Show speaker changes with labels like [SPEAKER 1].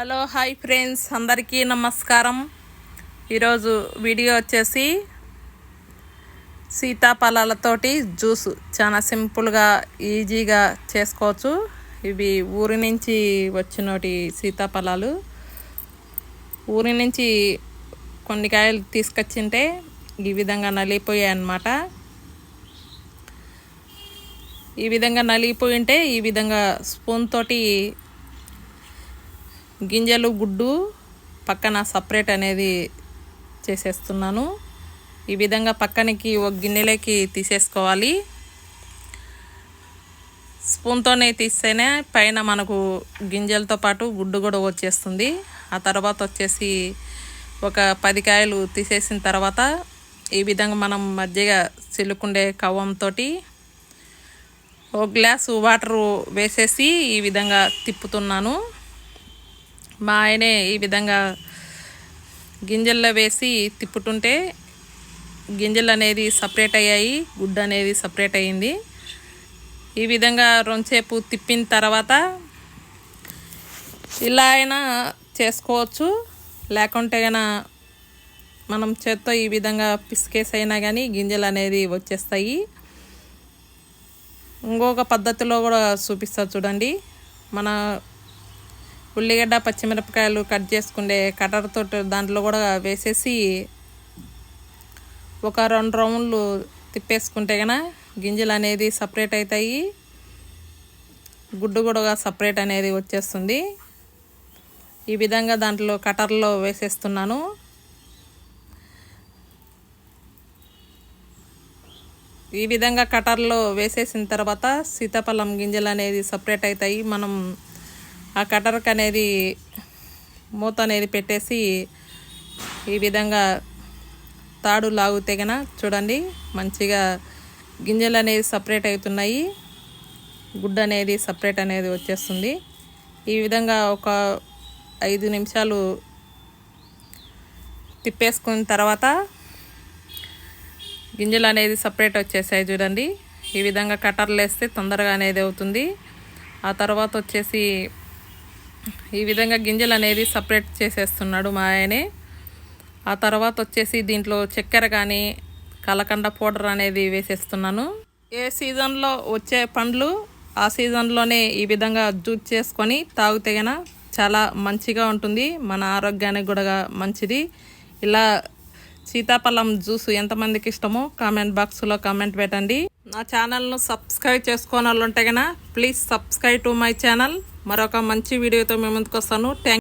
[SPEAKER 1] Hello hi friends. అందరికీ నమస్కారం. ఈరోజు వీడియో వచ్చేసి సీతాఫలాలతోటి జ్యూస్. చాలా సింపుల్గా ఈజీగా చేసుకోవచ్చు. ఇవి ఊరి నుంచి వచ్చినటి సీతాఫలాలు. ఊరి నుంచి కొన్ని కాయలు తీసుకొచ్చింటే ఈ విధంగా నలిగిపోయాయి అన్నమాట. ఈ విధంగా నలిగిపోయి ఉంటే ఈ విధంగా స్పూన్ తోటి గింజలు గుడ్డు పక్కన సపరేట్ అనేది చేసేస్తున్నాను. ఈ విధంగా పక్కనకి ఒక గిన్నెలోకి తీసేసుకోవాలి. స్పూన్తోనే తీస్తేనే పైన మనకు గింజలతో పాటు గుడ్డు కూడా వచ్చేస్తుంది. ఆ తర్వాత వచ్చేసి ఒక పది కాయలు తీసేసిన తర్వాత ఈ విధంగా మనం మధ్యగా చిలుకుండే కవ్వంతో ఒక గ్లాసు వాటర్ వేసేసి ఈ విధంగా తిప్పుతున్నాను. మా ఆయనే ఈ విధంగా గింజల్లో వేసి తిప్పుతుంటే గింజలు అనేది సపరేట్ అయ్యాయి గుడ్డ అనేది సపరేట్ అయ్యింది. ఈ విధంగా రొంచేపు తిప్పిన తర్వాత ఇలా అయినా చేసుకోవచ్చు. లేకుంటే గన మనం చేత్తో ఈ విధంగా పిసికేసి అయినా కానీ గింజలు అనేది వచ్చేస్తాయి. ఇంకొక పద్ధతిలో కూడా చూపిస్తా చూడండి. మన ఉల్లిగడ్డ పచ్చిమిరపకాయలు కట్ చేసుకుండే కటర్తో దాంట్లో కూడా వేసేసి ఒక రెండు రౌండ్లు తిప్పేసుకుంటే కన గింజలు అనేది సపరేట్ అవుతాయి. గుడ్డు కూడా సపరేట్ అనేది వచ్చేస్తుంది. ఈ విధంగా దాంట్లో కటర్లో వేసేస్తున్నాను. ఈ విధంగా కటర్లో వేసేసిన తర్వాత సీతాఫలం గింజలు అనేది సపరేట్ అవుతాయి. మనం ఆ కటర్కి అనేది మూత అనేది పెట్టేసి ఈ విధంగా తాడు లాగితే గన చూడండి మంచిగా గింజలు అనేది సపరేట్ అవుతున్నాయి. గుడ్డ అనేది సపరేట్ అనేది వచ్చేస్తుంది. ఈ విధంగా ఒక ఐదు నిమిషాలు తిప్పేసుకున్న తర్వాత గింజలు అనేది సపరేట్ వచ్చేసాయి చూడండి. ఈ విధంగా కటర్లు వేస్తే తొందరగా అనేది అవుతుంది. ఆ తర్వాత వచ్చేసి ఈ విధంగా గింజలు అనేది సపరేట్ చేసేస్తున్నాడు మా ఆయనే. ఆ తర్వాత వచ్చేసి దీంట్లో చక్కెర కానీ కలకండ పౌడర్ అనేది వేసేస్తున్నాను. ఏ సీజన్లో వచ్చే పండ్లు ఆ సీజన్లోనే ఈ విధంగా జ్యూస్ చేసుకొని తాగితే గన చాలా మంచిగా ఉంటుంది. మన ఆరోగ్యానికి కూడా మంచిది. ఇలా సీతాఫలం జ్యూస్ ఎంతమందికి ఇష్టమో కామెంట్ బాక్స్లో కామెంట్ పెట్టండి. నా ఛానల్ను సబ్స్క్రైబ్ చేసుకోని వాళ్ళు ఉంటే కనుక please subscribe to my channel. మరొక మంచి వీడియోతో మేము ముందుకు వస్తాను థ్యాంక్